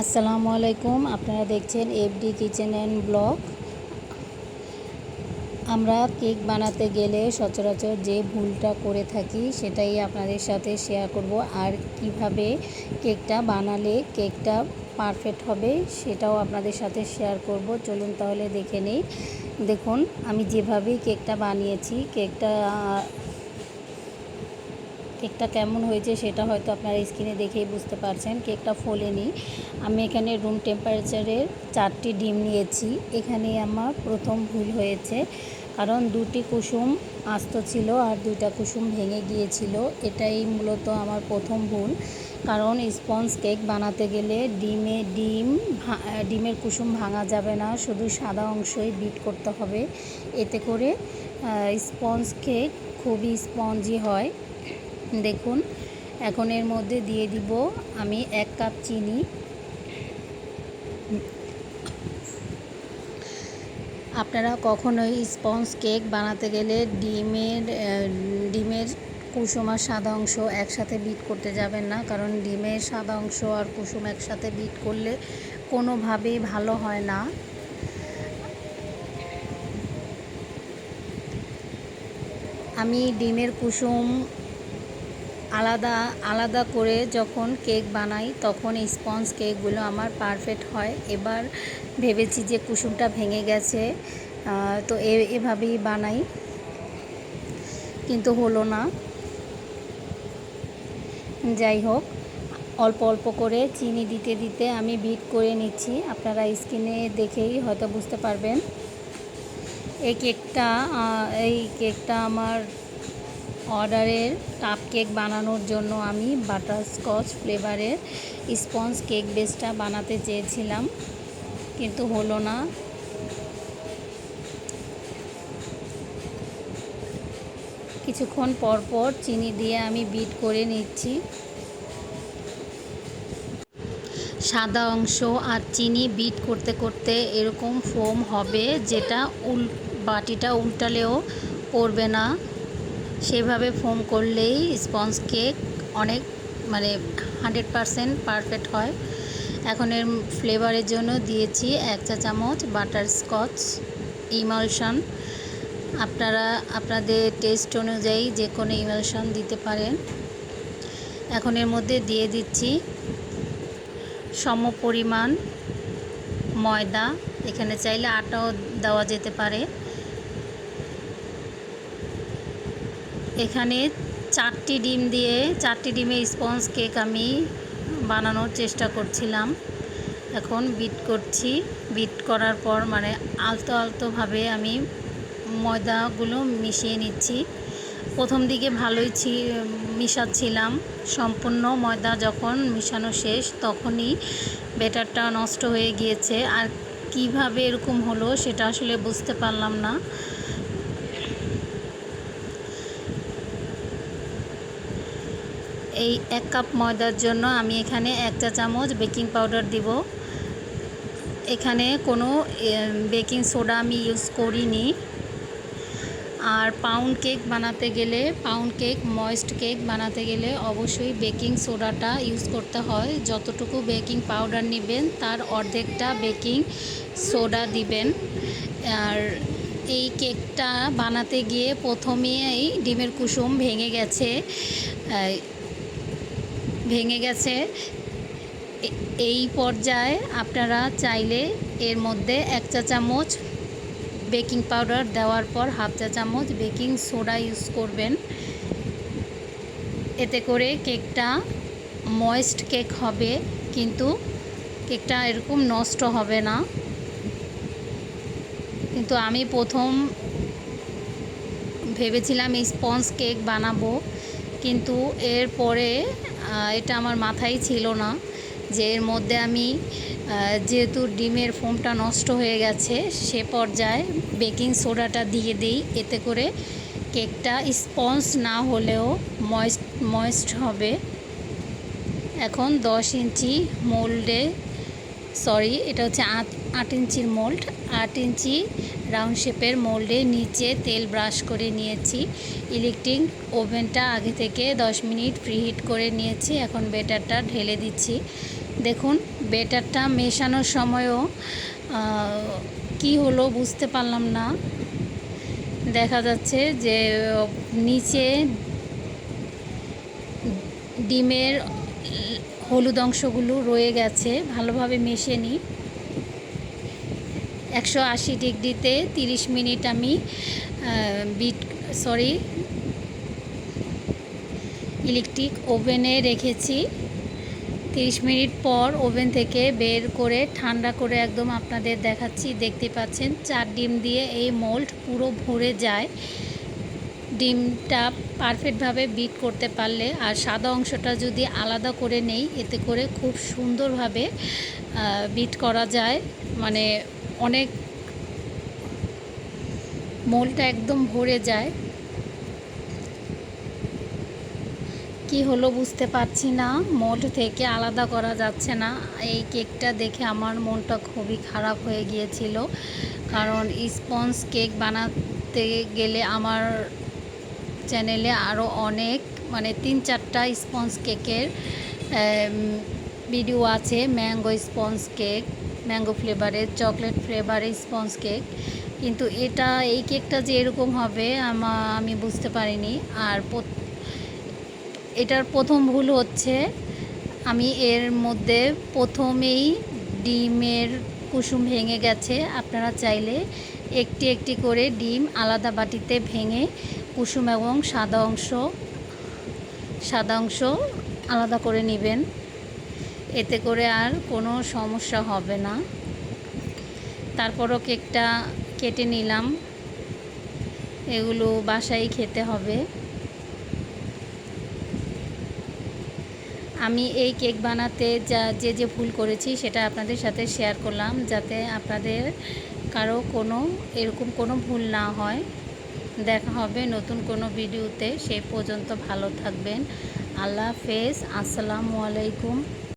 আসসালামু আলাইকুম। আপনারা দেখছেন এফডি কিচেন অ্যান্ড ব্লগ। আমরা কেক বানাতে গেলে সচরাচর যে ভুলটা করে থাকি সেটাই আপনাদের সাথে শেয়ার করব। আর কীভাবে কেকটা বানালে কেকটা পারফেক্ট হবে সেটাও আপনাদের সাথে শেয়ার করব। চলুন তাহলে দেখে নেই। দেখুন, আমি যেভাবেই কেকটা বানিয়েছি, কেকটা কেকটা কেমন হয়েছে সেটা হয়তো আপনারা স্ক্রিনে দেখেই বুঝতে পারছেন। কেকটা ফোলেনি। আমি এখানে রুম টেম্পারেচারের চারটি ডিম নিয়েছি। এখানে আমার প্রথম ভুল হয়েছে। কারণ দুটি কুসুম আস্ত ছিল আর দুইটা কুসুম ভেঙে গিয়েছিল। এটাই মূলত আমার প্রথম ভুল। কারণ স্পঞ্জ কেক বানাতে গেলে ডিমে ডিম ডিমের কুসুম ভাঙা যাবে না। শুধু সাদা অংশই বিট করতে হবে। এতে করে স্পঞ্জ কেক খুবই স্পঞ্জি হয়। দেখুন, এখন এর মধ্যে দিয়ে দিব আমি এক কাপ চিনি। আপনারা কখনোই স্পঞ্জ কেক বানাতে গেলে ডিমের ডিমের কুসুম আর সাদা অংশ একসাথে বিট করতে যাবেন না, কারণ ডিমের সাদা অংশ আর কুসুম একসাথে বিট করলে কোনোভাবেই ভালো হয় না। আমি ডিমের কুসুম আলাদা আলাদা করে যখন কেক বানাই, তখন স্পঞ্জ কেকগুলো আমার পারফেক্ট হয়। এবার ভেবেছি যে কুসুমটা ভেঙে গেছে তো এভাবেই বানাই। কিন্তু হলো না। যাই হোক, অল্প অল্প করে চিনি দিতে দিতে আমি বিট করে নিচ্ছি। আপনারা স্কিনে দেখেই হয়তো বুঝতে পারবেন। এই কেকটা এই কেকটা আমার অর্ডারের কাপ কেক বানানোর জন্য আমি বাটারস্কচ ফ্লেভারের স্পঞ্জ কেক বেসটা বানাতে চেয়েছিলাম, কিন্তু হলো না। কিছুক্ষণ পর পর চিনি দিয়ে আমি বিট করে নিচ্ছি। সাদা অংশ আর চিনি বিট করতে করতে এরকম ফোম হবে যেটা উল বাটিটা উল্টালেও পড়বে না। সেভাবে ফোম করলেই স্পঞ্জ কেক অনেক মানে হান্ড্রেড পারসেন্ট পারফেক্ট হয়। এখন এর ফ্লেভারের জন্য দিয়েছি এক চা চামচ বাটার স্কচ ইমালশন। আপনারা, আপনাদের টেস্ট অনুযায়ী যে কোনো ইমালশন দিতে পারেন। এখন এর মধ্যে দিয়ে দিচ্ছি সম পরিমাণ ময়দা। এখানে চাইলে আটাও দেওয়া যেতে পারে। এখানে চারটি ডিম দিয়ে, চারটি ডিমের স্পঞ্জ কেক আমি বানানোর চেষ্টা করছিলাম। এখন বিট করছি। বিট করার পর মানে আলতো আলতোভাবে আমি ময়দাগুলো মিশিয়ে নিচ্ছি। প্রথম দিকে ভালোই ছি, মিশাচ্ছিলাম। সম্পূর্ণ ময়দা যখন মিশানো শেষ, তখনই বেটারটা নষ্ট হয়ে গিয়েছে। আর কীভাবে এরকম হলো সেটা আসলে বুঝতে পারলাম না। এই এক কাপ ময়দার জন্য আমি এখানে এক চা চামচ বেকিং পাউডার দিব। এখানে কোনো বেকিং সোডা আমি ইউজ করিনি। আর পাউন্ড কেক বানাতে গেলে, পাউন্ড কেক, ময়েস্ট কেক বানাতে গেলে অবশ্যই বেকিং সোডাটা ইউজ করতে হয়। যতটুকু বেকিং পাউডার নেবেন, তার অর্ধেকটা বেকিং সোডা দিবেন। আর এই কেকটা বানাতে গিয়ে প্রথমেই ডিমের কুসুম ভেঙে গেছে। ভেঙে গেছে। এই পর্যায়ে আপনারা চাইলে এর মধ্যে এক চা চামচ বেকিং পাউডার দেওয়ার পর হাফ চা চামচ বেকিং সোডা ইউজ করবেন। এতে করে কেকটা ময়েস্ট কেক হবে, কিন্তু কেকটা এরকম নষ্ট হবে না। কিন্তু আমি প্রথম ভেবেছিলাম স্পঞ্জ কেক বানাবো। কিন্তু এর পরে এটা আমার মাথায় ছিল না যে এর মধ্যে আমি যেহেতু ডিমের ফোমটা নষ্ট হয়ে গেছে, সে পর্যায়ে বেকিং সোডাটা দিয়ে দিই। এতে করে কেকটা স্পঞ্জ না হলেও ময়েস্ট ময়েস্ট হবে। এখন দশ ইঞ্চি মোল্ডে সরি এটা হচ্ছে আট আট ইঞ্চির মোল্ড আট ইঞ্চি রাউন্ড শেপের মোল্ডে নিচে তেল ব্রাশ করে নিয়েছি। ইলেকট্রিক ওভেনটা আগে থেকে 10 মিনিট প্রিহিট করে নিয়েছি। এখন বেটারটা ঢেলে দিচ্ছি। দেখুন বেটারটা মেশানোর সময়ও কি হলো বুঝতে পারলাম না। দেখা যাচ্ছে যে, নিচে ডিমের হলুদ অংশগুলো রয়ে গেছে, ভালোভাবে মেশে নিই। একশো আশি ডিগ্রিতে তিরিশ মিনিট আমি বিট, সরি, ইলেকট্রিক ওভেনে রেখেছি। তিরিশ মিনিট পর ওভেন থেকে বের করে, ঠান্ডা করে একদম আপনাদের দেখাচ্ছি, দেখতে পাচ্ছেন, চার ডিম দিয়ে এই মোল্ড পুরো ভরে যায়। ডিমটা পারফেক্টভাবে বিট করতে পারলে আর সাদা অংশটা যদি আলাদা করে নেই, এতে করে খুব সুন্দরভাবে বিট করা যায়। মানে অনেক মোলটা একদম ভরে যায়। কি হলো বুঝতে পারছি না। মোল্ড থেকে আলাদা করা যাচ্ছে না। এই কেকটা দেখে আমার মনটা খুবই খারাপ হয়ে গিয়েছিল। কারণ স্পঞ্জ কেক বানাতে গেলে আমার চ্যানেলে আরও অনেক মানে তিন চারটা স্পঞ্জ কেকের ভিডিও আছে। ম্যাঙ্গো স্পঞ্জ কেক, ম্যাঙ্গো ফ্লেভারের চকলেট ফ্লেভারের স্পঞ্জ কেক। কিন্তু এটা, এই কেকটা যে এরকম হবে, আমা, আমি বুঝতে পারিনি। আর এটার প্রথম ভুল হচ্ছে, আমি এর মধ্যে প্রথমেই ডিমের কুসুম ভেঙে গেছে। আপনারা চাইলে একটি একটি করে ডিম আলাদা বাটিতে ভেঙে কুসুম এবং সাদা অংশ সাদা অংশ আলাদা করে নেবেন। এতে করে আর কোনো সমস্যা হবে না। তারপরও কেকটা কেটে নিলাম। এগুলো বাসায় খেতে হবে। আমি এই কেক বানাতে যা, যে যে ভুল করেছি সেটা আপনাদের সাথে শেয়ার করলাম, যাতে আপনাদের কারও কোনো, এরকম কোনো ভুল না হয়। দেখা হবে নতুন কোনো ভিডিওতে সে পর্যন্ত ভালো থাকবেন। আল্লাহ হাফেজ। আসসালামু আলাইকুম।